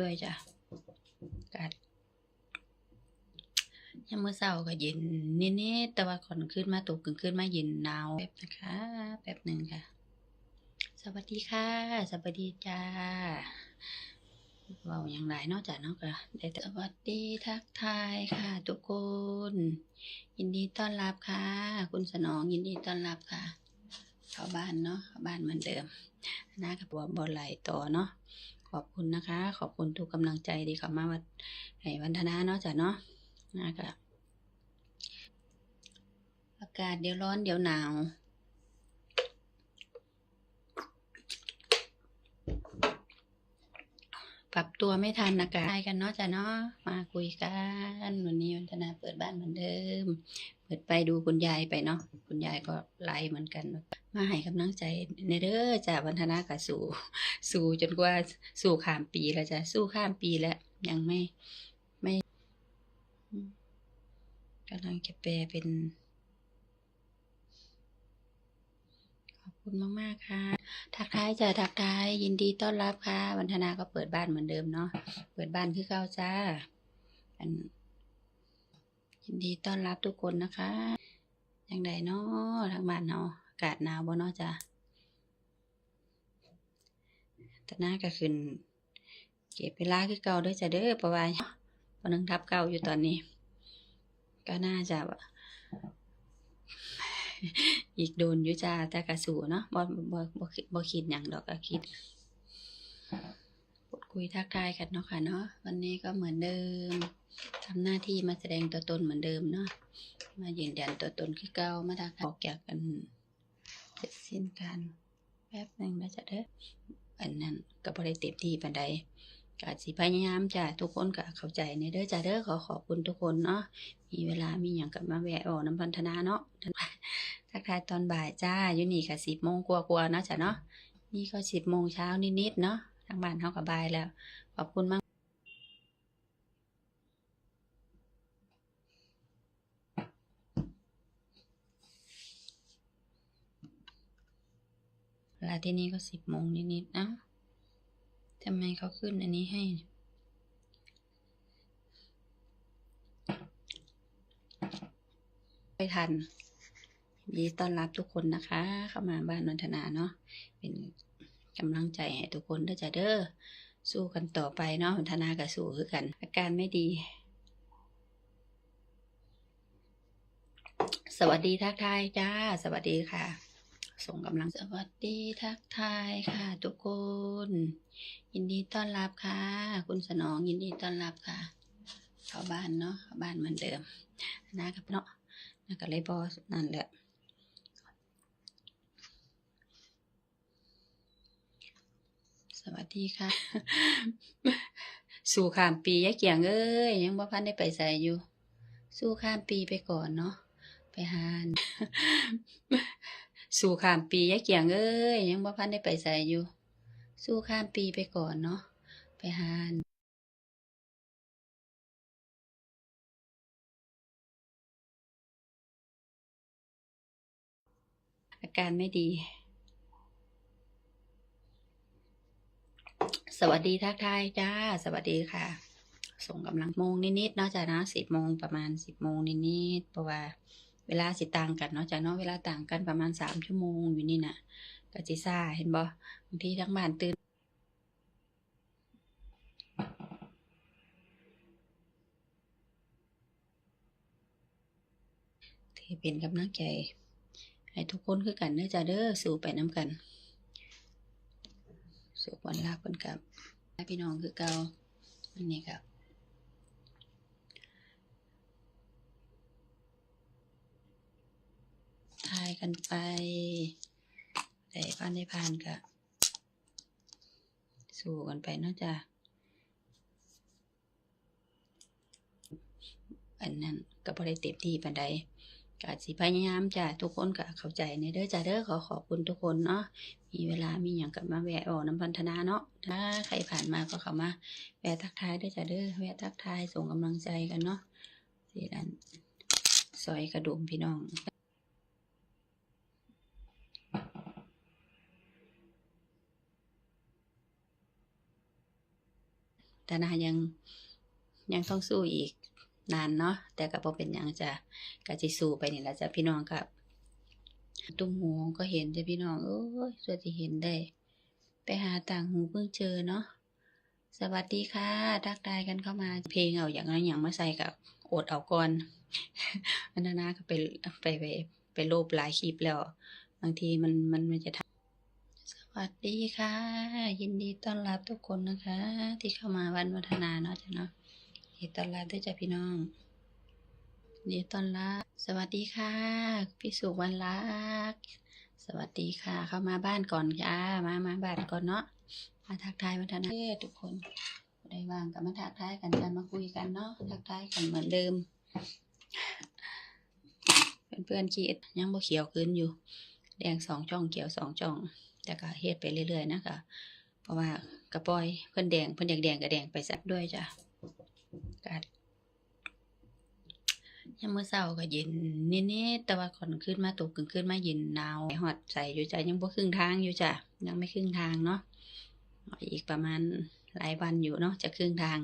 ด้วยจ้ะกัดยังเมื่อเช้าก็เย็นนิดๆแต่ว่าก่อนขึ้นมาตกกึ่งขึ้นมาเย็นหนาวแป๊บนะคะแป๊บหนึ่งค่ะ สวัสดีค่ะ สวัสดีจ้าเว้าอย่างไรนอกจากเนาะก็ได้สวัสดีทักทายค่ะ ทุกคน ยินดีต้อนรับค่ะ คุณสนองยินดีต้อนรับค่ะ เข้าบ้านเนาะเข้าบ้านเหมือนเดิมนะกับบัวบอไหลต่อเนาะ ขอบคุณนะคะ ขอบคุณทุกกำลังใจที่เข้ามาวัดให้วันธนาเนาะจ้ะเนาะนะคะอากาศเดี๋ยวร้อนเดี๋ยวหนาวปรับตัวไม่ทันอากาศกันเนาะจ้ะเนาะมาคุยกัน วันนี้วันธนาเปิดบ้านเหมือนเดิม ปิดไปดูคุณยายไปเนาะคุณยายก็ไลฟ์เหมือนกัน มาให้กำลังใจในเด้อจ้ะวันธนากับสู่ สู่จนกว่าสู่ข้ามปีแล้วจ้ะสู้ข้ามปีแล้วยังไม่ไม่กำลังจะแปลเป็น ขอบคุณมากๆค่ะ ทักทายจ้ะทักทายยินดีต้อนรับค่ะวันธนาก็เปิดบ้านเหมือนเดิมเนาะเปิดบ้านคือเก่าจ้าอัน ยินดีต้อนรับทุกคนนะคะยังไดเนาะทางบ้านเนาะอากาศหนาวบ่เนาะจ้ะแต่หน้าก็ขึ้น เก็บเวลาคือเก่าด้วยจ้ะเด้อเพราะว่าพอนึงทับเก่าอยู่ตอนนี้ ก็น่าจะแบบอีกโดนอยู่จ้าแต่กระสูเนาะบ่บ่บ่คิดบ่คิดหยังดอกก็คิดพูด คุยทักทายกันเนาะค่ะเนาะวันนี้ก็เหมือนเดิมทำหน้าที่มาแสดงตัวตนเหมือนเดิมเนาะมายืนยันตัวตนคือเก่ามาทักออกจากกันเสร็จสิ้นการแป๊บหนึ่งนะจ๊ะเด้ออันนั้นก็บ่ได้เต็มที่ปานใดก็สิพยายามจ้ะทุกคนก็เข้าใจในเด้อจ้ะเด้อขอขอบคุณทุกคนเนาะมีเวลามีหยังก็มาแวะออกน้ำพันธนาเนาะทักทายตอนบ่ายจ้าอยู่นี่ค่ะสิบโมงกว่าๆเนาะจ้ะเนาะนี่ก็สิบโมงเช้านิดๆเนาะ ทางบ้านเขากับบายแล้ว ขอบคุณมากเวลาที่นี่ก็สิบโมงนิดๆเอ้าทำไมเขาขึ้นอันนี้ให้ไปทันยินดีต้อนรับทุกคนนะคะ เข้ามาบ้านนนทนาเนาะเป็น กำลังใจให้ทุกคนเด้อจ้ะเด้อสู้กันต่อไปเนาะนนทนากับสู้คือกัน อาการไม่ดี สวัสดีทักทายจ้า สวัสดีค่ะ ส่งกำลังสวัสดีทักทายค่ะ ทุกคน ยินดีต้อนรับค่ะ คุณสนองยินดีต้อนรับค่ะ เข้าบ้านเนาะเข้าบ้านเหมือนเดิม นะครับเนาะนั่นก็เลยบอนั่นแหละ สวัสดีค่ะ สู่ข้ามปียายเกียงเอ้ยยังบ่พันได้ไปใส่อยู่ สู้ข้ามปีไปก่อนเนาะไปหานสู่ข้ามปียายเกียงเอ้ยยังบ่พันได้ไปใส่อยู่ สู้ข้ามปีไปก่อนเนาะไปหานอาการไม่ดี สวัสดีทักทายจ้า สวัสดีค่ะ ส่งกำลังโมงนิดๆเนาะจ้ะนะสิบโมงประมาณสิบโมงนิดๆเพราะว่าเวลาสิต่างกันเนาะจ้ะเนาะเวลาต่างกันประมาณสามชั่วโมงอยู่นี่น่ะก็จิซ่าเห็นบ่บางทีทั้งบ้านตื่นที่เป็นกำลังใจให้ทุกคนคือกันเด้อจ้าเด้อสู่ไปน้ำกัน สู่วันลาคนกับพี่น้องคือเก่าอันนี้ครับทายกันไปได้ผ่านได้ผ่านกับสู่กันไปเนาะจ้าอันนั้นก็บ่ได้เต็มที่ปานใด กาสิพยายามจ้ะทุกคนก็เข้าใจในเด้อจ้ะเด้อขอขอบคุณทุกคนเนาะมีเวลามีอย่างกับมาแวะออกน้ำพันธนาเนาะถ้าใครผ่านมาก็เข้ามาแวะทักทายเด้อจ้ะเด้อแวะทักทายส่งกำลังใจกันเนาะสิดันซอยกระดุมพี่น้องธนายังยังต้องสู้อีก นานเนาะแต่ก็บ่เป็นหยังจ้ะก็สิสู้ไปนี่ล่ะจ้ะพี่น้องครับตุ้มหูก็เห็นจ้ะพี่น้องโอ้ยสวยสิเห็นได้ ไปหาต่างหูเพิ่งเจอเนาะสวัสดีค่ะทักทายกันเข้ามาเพลงเอาอย่างนั้นอย่างมาใส่กับอดเอาก่อนอันนั้นนะก็ไปไปไปไปโลบหลายคลิปแล้ว บางทีมันมันมันจะทำสวัสดีค่ะ ยินดีต้อนรับทุกคนนะคะ ที่เข้ามาวันวัฒนาเนาะจ้ะเนาะ ดีต้อนรับด้วยจ้ะพี่น้องดีต้อนรับสวัสดีค่ะ พี่สุวรรณรัก สวัสดีค่ะ เข้ามาบ้านก่อนจ้า มามาบ้านก่อนเนาะ มาทักทายวัฒนาทุกคนได้ว่างก็มาทักทายกันกันมาคุยกันเนาะ ทักทายกันเหมือนเดิม เพื่อนๆคิดยังบ่เขียวขึ้นอยู่ แดงสองช่องเขียวสองช่อง แต่ก็เฮ็ดไปเรื่อยๆนะก็เพราะว่ากระปล่อยเพิ่อนแดงเพิ่อนอยากแดงก็แดงไปสักด้วยจ้ะ กัดยามมื้อเช้าก็เย็นนิดๆแต่ว่าก่อนขึ้นมาตกกลางคืนมาเย็นหนาวฮอดใส่อยู่จ้ะยังบ่ครึ่งทางอยู่จ้ะยังไม่ครึ่งทางเนาะอีกประมาณหลายวันอยู่เนาะจะครึ่งทาง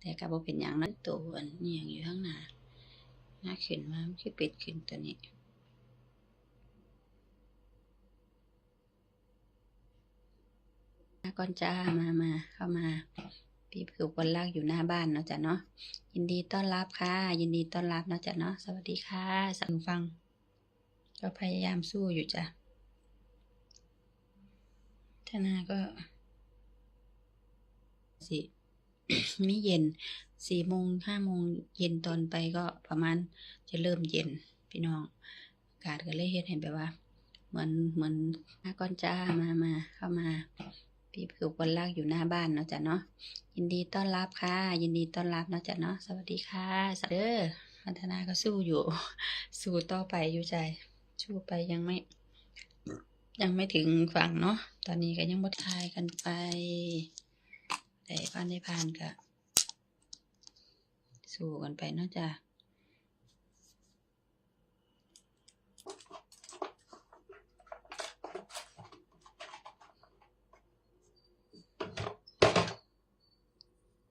แต่ก็บ่เป็นหยังนั้นตัวนนี้ยังอยู่ข้างหน้าหน้าขึ้นมามันคือปิดขึ้นตัวนี้ก่อนจ้ามามาเข้ามา พี่คือคนลากอยู่หน้าบ้านเนาะจ้ะเนาะยินดีต้อนรับค่ะ ยินดีต้อนรับเนาะจ้ะเนาะสวัสดีค่ะสังฟัง ก็พยายามสู้อยู่จ้ะทนาก็สิมีเย็นสี่โมงห้าโมงเย็นตอนไปก็ประมาณจะเริ่มเย็นพี่น้องอากาศก็เลยเฮ็ดให้แบบว่า เหมือนเหมือนมาก่อนจ้ามามาเข้ามา พี่คือคนลากอยู่หน้าบ้านเนาะจ้ะเนาะยินดีต้อนรับค่ะ ยินดีต้อนรับเนาะจ้ะเนาะสวัสดีค่ะสเด้อพัฒนาก็สู้อยู่ สู้ต่อไปอยู่ใจสู้ไปยังไม่ ยังไม่ถึงฝั่งเนาะตอนนี้ก็ยังบ่ทายกันไปแต่ผ่านได้ผ่านก็สู้กันไปเนาะจ้ะ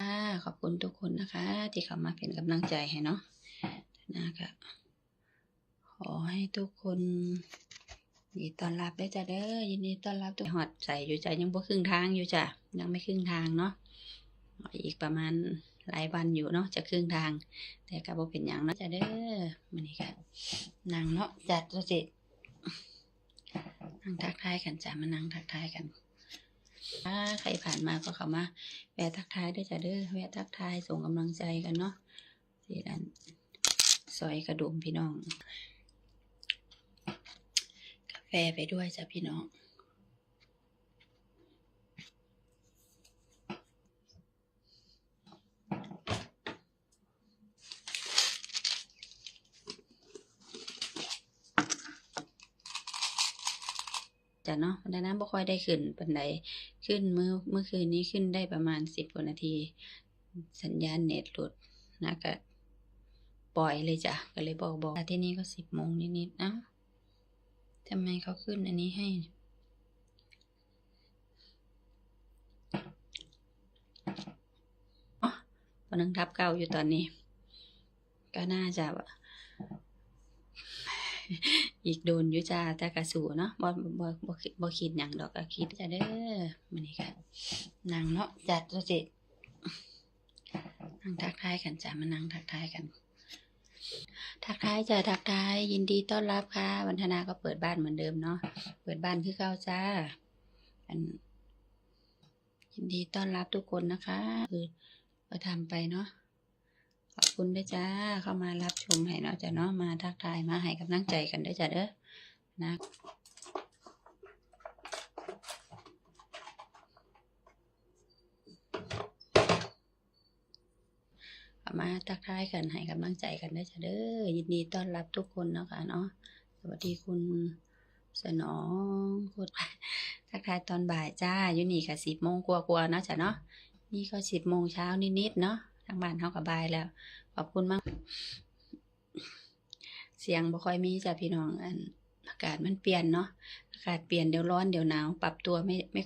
ค่ะ ขอบคุณทุกคนนะคะ ที่เข้ามาเป็นกำลังใจให้เนาะนะคะขอให้ทุกคนยินดีต้อนรับได้จ้ะเด้อยินดีต้อนรับทุกหอดใส่อยู่จ้ะยังบ่ครึ่งทางอยู่จ้ะยังไม่ครึ่งทางเนาะอีกประมาณหลายวันอยู่เนาะจะครึ่งทาง แต่ก็บ่เป็นหยังเนาะจ้ะเด้อมันนี่ค่ะนั่งเนาะจัดตัวสินั่งทักทายกันจ้ะมานั่งทักทายกัน ถ้าใครผ่านมาก็เข้ามาแวะทักทายด้วยจ้ะเด้อแวะทักทายส่งกำลังใจกันเนาะสี่ดันซอยกระดุมพี่น้อง กาแฟไปด้วยจ้ะพี่น้อง จ้ะเนาะดังนั้นบ่ค่อยได้ขึ้นปานใดขึ้นเมื่อเมื่อคืนนี้ขึ้นได้ประมาณสิบกว่านาที สัญญาณเน็ตหลุดนะก็ปล่อยเลยจ้ะก็เลยบอกบอกที่นี่ก็สิบโมงนิดๆเอ้าทำไมเขาขึ้นอันนี้ให้อ๋อพนังทับเก้าอยู่ตอนนี้ ก็น่าจะ อีกโดนยู่จ้าต่กระสูเนาะบ่บ่บ่คิดบ่คิดหยังดอกก็คิดจ้าเด้อมื้อนี้ค่ะนางเนาะจัดตัวสินั่งทักทายกันจ้ามานั่งทักทายกัน ทักทายจ้าทักทายยินดีต้อนรับค่ะวันธนาก็เปิดบ้านเหมือนเดิมเนาะเปิดบ้านคือเก่าจ้าอันยินดีต้อนรับทุกคนนะคะ คือก็ทำไปเนาะ ขอบคุณด้วยจ้า เข้ามารับชมให้เนาะจ้ะเนาะ มาทักทายมาให้กำลังใจกันด้วยจ้ะเด้อ นะมาทักทายกันให้กำลังใจกันด้วยจ้ะเด้อ ยินดีต้อนรับทุกคนเนาะค่ะเนาะ สวัสดีคุณสนองคุณทักทายตอนบ่ายจ้าอยู่นี่ค่ะสิบโมงกว่าๆเนาะจ้ะเนาะ นี่ก็สิบโมงเช้านิดๆเนาะางบ้านเฮากับบายแล้ว ขอบคุณมาก เสียงบ่ค่อยมีจ้ะพี่น้องอันอากาศมันเปลี่ยนเนาะอากาศเปลี่ยนเดี๋ยวร้อนเดี๋ยวหนาว ปรับตัวไม่ไม่